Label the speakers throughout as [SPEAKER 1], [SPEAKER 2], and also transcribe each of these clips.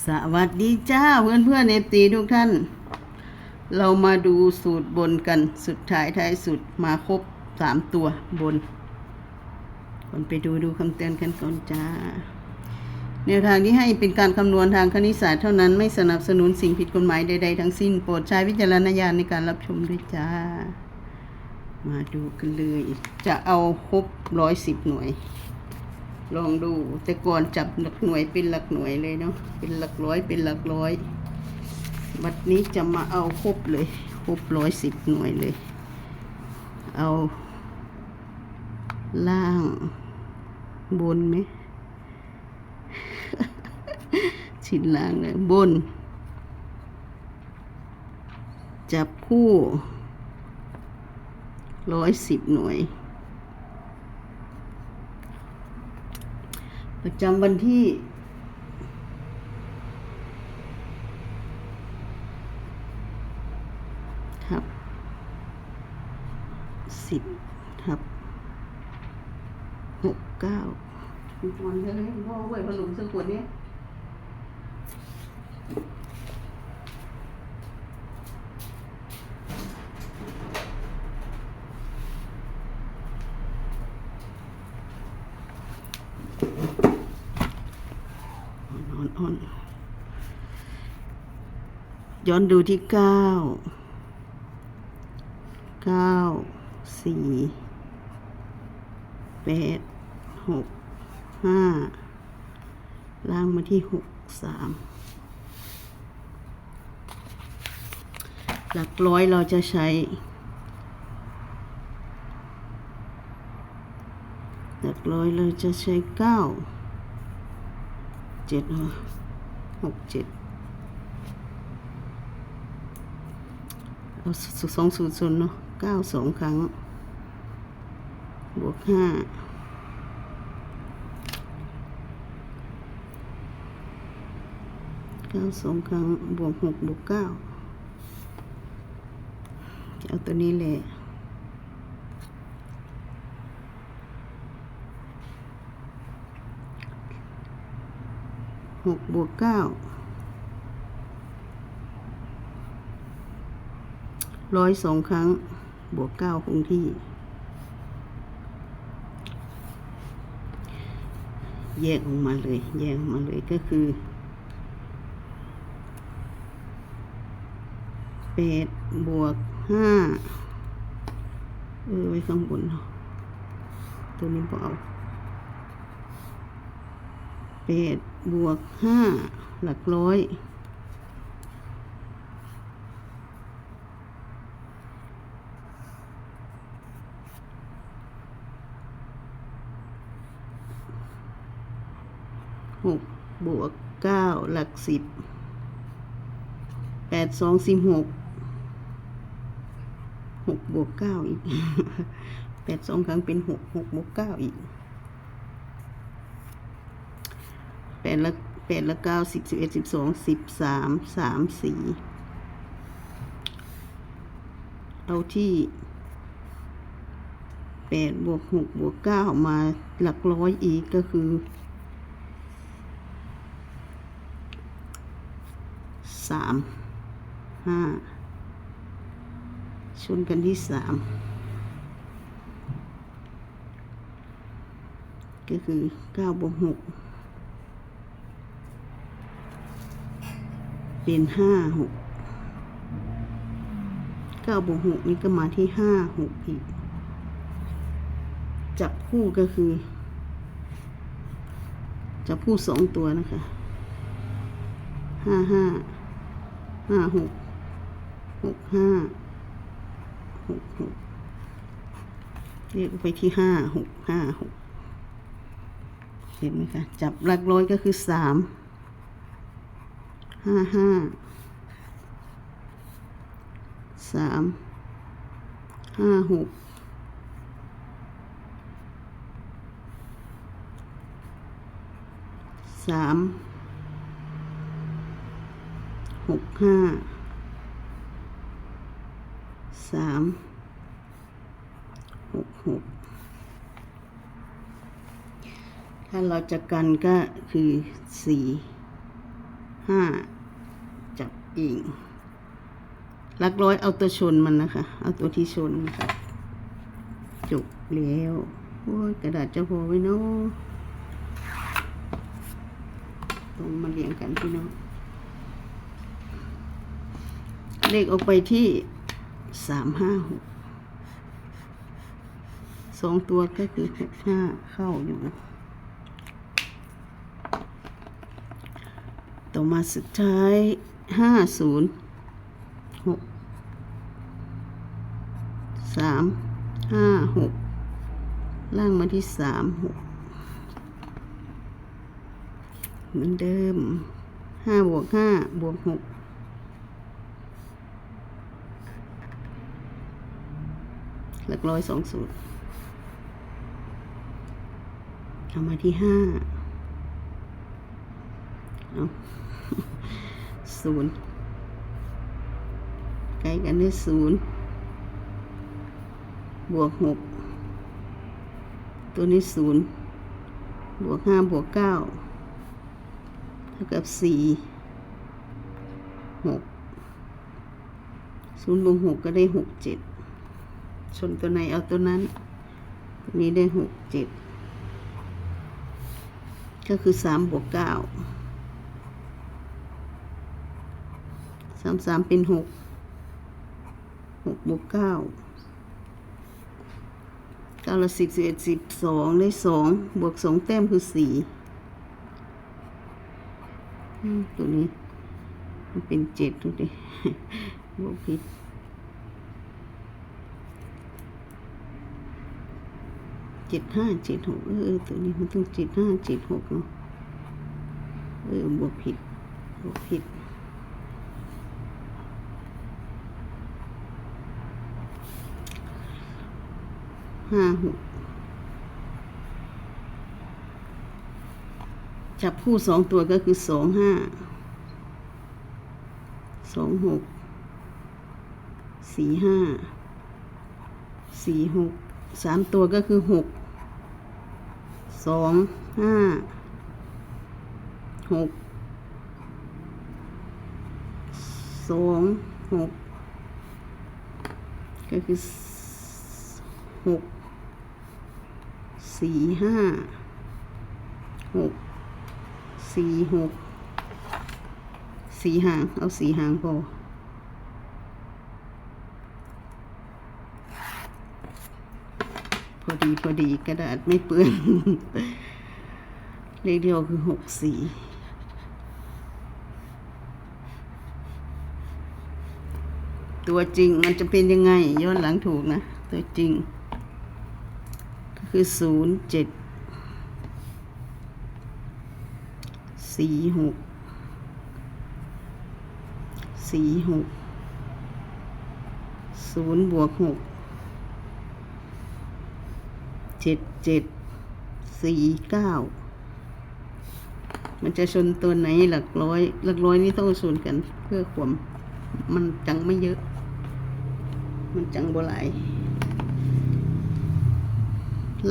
[SPEAKER 1] สวัสดีจ้าเพื่อนเพื่อนเอฟตีทุกท่าน เรามาดูสูตรบนกันสุดท้ายท้ายสุดมาครบสามตัวบนคนไปดูดูคำเตือนกันก่อนจ้าแนวทางที่ให้เป็นการคำนวณทางคณิตศาสตร์เท่านั้นไม่สนับสนุนสิ่งผิดกฎหมายใดๆทั้งสิ้นโปรดใช้วิจารณญาณในการรับชมด้วยจ้า มาดูกันเลย จะเอาครบร้อยสิบหน่วย ลองดู แต่ก่อนจับหลักหน่วยเป็นหลักหน่วยเลยเนาะเป็นหลักร้อยเป็นหลักร้อยบัดนี้จะมาเอาครบเลยครบร้อยสิบหน่วยเลย เอา ล่างบนไหมชิ้นล่างเลยบน จับคู่ร้อยสิบหน่วย ประจำวันที่ ทับสิบทับหกเก้าวันเท่านี้พ่อเว้ยพลุมสักขวดเนี้ยอ่อนอ่อน ย้อนดูที่เก้าเก้าสี่แปดหกห้าล่างมาที่หกสามหลักร้อยเราจะใช้หลักร้อยเราจะใช้เก้าเจ็ดหรอหกเจ็ด เอาสองศูนย์ศูนย์เนาะเก้าสองครั้ง บวกห้าเก้าสองครั้ง บวกหกบวกเก้าจะเอาตัวนี้แหละหกบวกเก้า ร้อยสองครั้ง บวกเก้าคงที่ แยกออกมาเลย แยกออกมาเลยก็คือแปดบวกห้าเออ ไว้ข้างบนเนาะตัวนี้พอเอาแปดบวกห้าหลักร้อย หกบวกเก้าหลักสิบแปดสองสิบหกหกบวกเก้าอีกแปดสองครั้งเป็นหกหกบวกเก้าอีกแปดละแปดละเก้าสิบสิบเอ็ดสิบสองสิบสามสามสี่เอาที่แปดบวกหกบวกเก้ามาหลักร้อยอีกก็คือ สามห้าชนกันที่สามก็คือเก้าบวกหกเป็นห้าหกเก้าบวกหกนี่ก็มาที่ห้าหกอีก จับคู่ก็คือ จับคู่สองตัวนะคะห้าห้า ห้าหกหกห้าหกหกเรียกไปที่ห้าหกห้าหกเห็นไหมคะจับหลักร้อยก็คือสามห้าห้าสามห้าหกสาม หกห้าสามหกหกถ้าเราจะกันก็คือสี่ห้าจับอิงลักร้อยเอาตัวชนมันนะคะ เอาตัวที่ชนนะคะจบแล้วโอ้ยกระดาษจะพอไว้เนาะต้องมาเรียงกันพี่น้อง เลขออกไปที่สามห้าหกสองตัวก็คือหกห้าเข้าอยู่ ต่อมาสุดท้ายห้าศูนย์หกสามห้าหกล่างมาที่สามหกเหมือนเดิมห้าบวกห้าบวกหก หลักร้อยสองสูตรเอามาที่ห้าเอาศูนย์ใกล้กันด้วยศูนย์บวกหกตัวนี้ศูนย์บวกห้าบวกเก้าเท่ากับสี่หกศูนย์บวกหกก็ได้หกเจ็ด ชนตัวไหนเอาตัวนั้นตัวนี้ได้หกเจ็ดก็คือสามบวกเก้าสามสามเป็นหกหกบวกเก้าเก้าละสิบสิบเอ็ดสิบสองได้สองบวกสองแต้มคือสี่ตัวนี้ มันเป็นเจ็ดดูดิบวกผิด เจ็ดห้าเจ็ดหกเออตัวนี้มันต้องเจ็ดห้าเจ็ดหกเนาะเออบวกผิดบวกผิดห้าหกจับคู่สองตัวก็คือสองห้าสองหกสี่ห้าสี่หกสามตัวก็คือหก สองห้าหกสองหกก็คือหกสี่ห้าหกสี่หกสี่หาง เอาสี่หางพอ พอดีพอดีกระดาษไม่เปื้อนเลขเดียวคือหกสี่ตัวจริงมันจะเป็นยังไง ย้อนหลังถูกนะ ตัวจริง ก็คือศูนย์เจ็ดสี่หกสี่หกศูนย์บวกหก เจ็ดเจ็ดสี่เก้ามันจะชนตัวไหนหลักร้อย หลักร้อยนี่ต้องชนกันเพื่อความมันจังไม่เยอะ มันจังบ่หลาย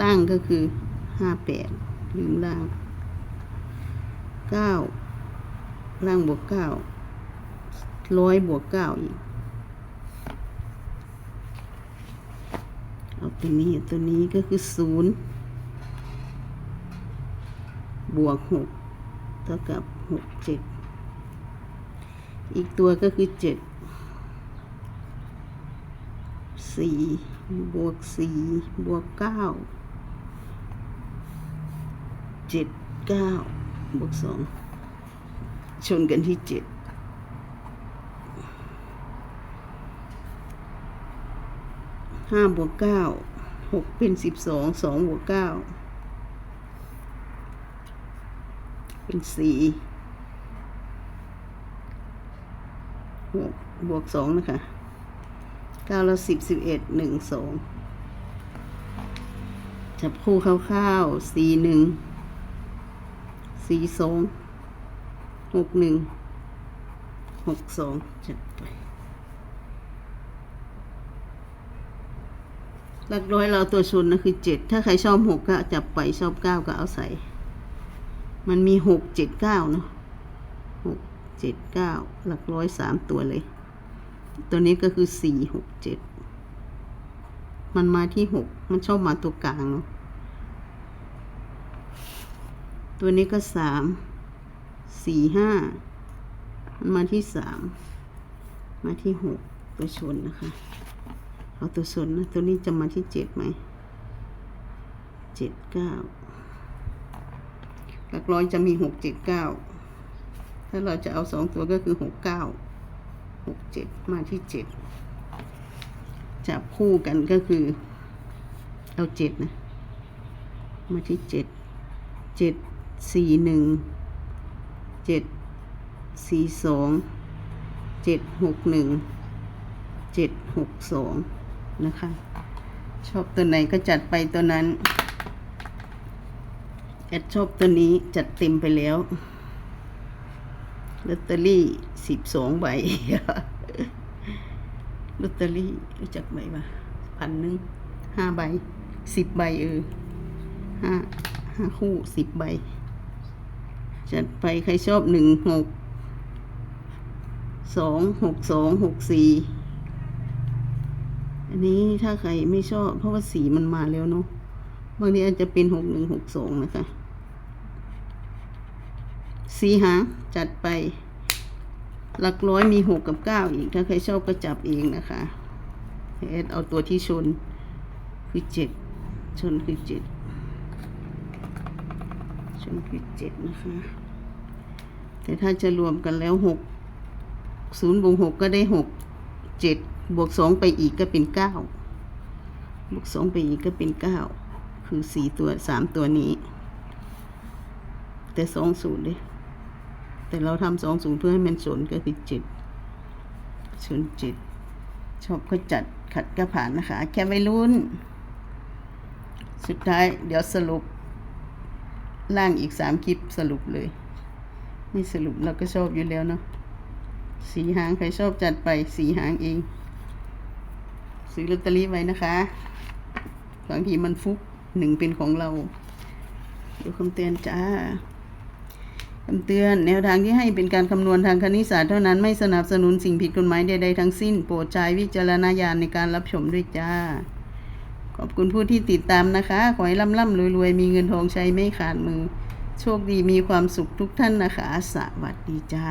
[SPEAKER 1] ล่างก็คือห้าแปดลืมล่างเก้าล่างบวกเก้าร้อยบวกเก้าอีก ตัวนี้ตัวนี้ก็คือศูนย์บวกหกเท่ากับหกเจ็ดอีกตัวก็คือเจ็ดสี่บวกสี่บวกเก้าเจ็ดเก้าบวกสองชนกันที่เจ็ดห้าบวกเก้า หกเป็นสิบสองสองบวกเก้าเป็นสี่หกบวกสองนะคะเก้าแล้วสิบสิบเอ็ดหนึ่งสองจับคู่คร่าวๆสี่หนึ่งสี่สองหกหนึ่งหกสองจัดไป หลักร้อยเราตัวชนนะคือเจ็ดถ้าใครชอบหกก็จับไปชอบเก้าก็เอาใส่ มันมีหกเจ็ดเก้าเนาะหกเจ็ดเก้าหลักร้อยสามตัวเลย ตัวนี้ก็คือสี่หกเจ็ดมันมาที่หกมันชอบมาตัวกลางเนาะตัวนี้ก็สามสี่ห้ามันมาที่สามมาที่หกตัวชนนะคะ เอาตัวชนนะตัวนี้จะมาที่เจ็ดไหมเจ็ดเก้าหลักร้อยจะมีหกเจ็ดเก้าถ้าเราจะเอาสองตัวก็คือหกเก้าหกเจ็ดมาที่เจ็ดจับคู่กันก็คือ เอาเจ็ดนะ มาที่เจ็ดเจ็ดสี่หนึ่งเจ็ดสี่สองเจ็ดหกหนึ่งเจ็ดหกสอง นะคะ ชอบตัวไหนก็จัดไปตัวนั้นแอดชอบตัวนี้จัดเต็มไปแล้วลอตเตอรี่สิบสองใบลอตเตอรี่รู้จักใบปะพันหนึ่งห้าใบสิบใบเออห้าห้าคู่สิบใบ จัดไปใครชอบหนึ่งหกสองหกสองหกสี่ อันนี้ถ้าใครไม่ชอบ เพราะว่าสีมันมาแล้วเนาะบางทีอาจจะเป็นหกหนึ่งหกสองนะคะ สีหางจัดไป หลักร้อยมีหกกับเก้าอีก ถ้าใครชอบก็จับเองนะคะเอสเอาตัวที่ชนคือเจ็ดชนคือเจ็ดชนคือเจ็ดนะคะ แต่ถ้าจะรวมกันแล้วหกศูนย์บวกหกก็ได้หกเจ็ด บวกสองไปอีกก็เป็นเก้าบวกสองไปอีกก็เป็นเก้าคือสี่ตัวสามตัวนี้ แต่สองศูนย์เลยแต่เราทำสองศูนย์เพื่อให้มันสนก็คือเจ็ดชนเจ็ดชอบก็จัดขัดก็ผ่านนะคะ แค่ไม่รุ่น สุดท้ายเดี๋ยวสรุป ล่างอีกสามคลิปสรุปเลยไม่สรุปเราก็ชอบอยู่แล้วเนาะสีหางใครชอบจัดไปสีหางเอง ซื้อลอตเตอรี่ไว้นะคะบางทีมันฟุกหนึ่งเป็นของเราดูคำเตือนจ้าคำเตือนแนวทางที่ให้เป็นการคำนวณทางคณิตศาสตร์เท่านั้นไม่สนับสนุนสิ่งผิดกฎหมายใดๆทั้งสิ้น โปรดใช้วิจารณญาณในการรับชมด้วยจ้า ขอบคุณผู้ที่ติดตามนะคะ ขอให้ร่ำร่ำรวยๆ มีเงินทองใช้ไม่ขาดมือ โชคดีมีความสุขทุกท่านนะคะ สวัสดีจ้า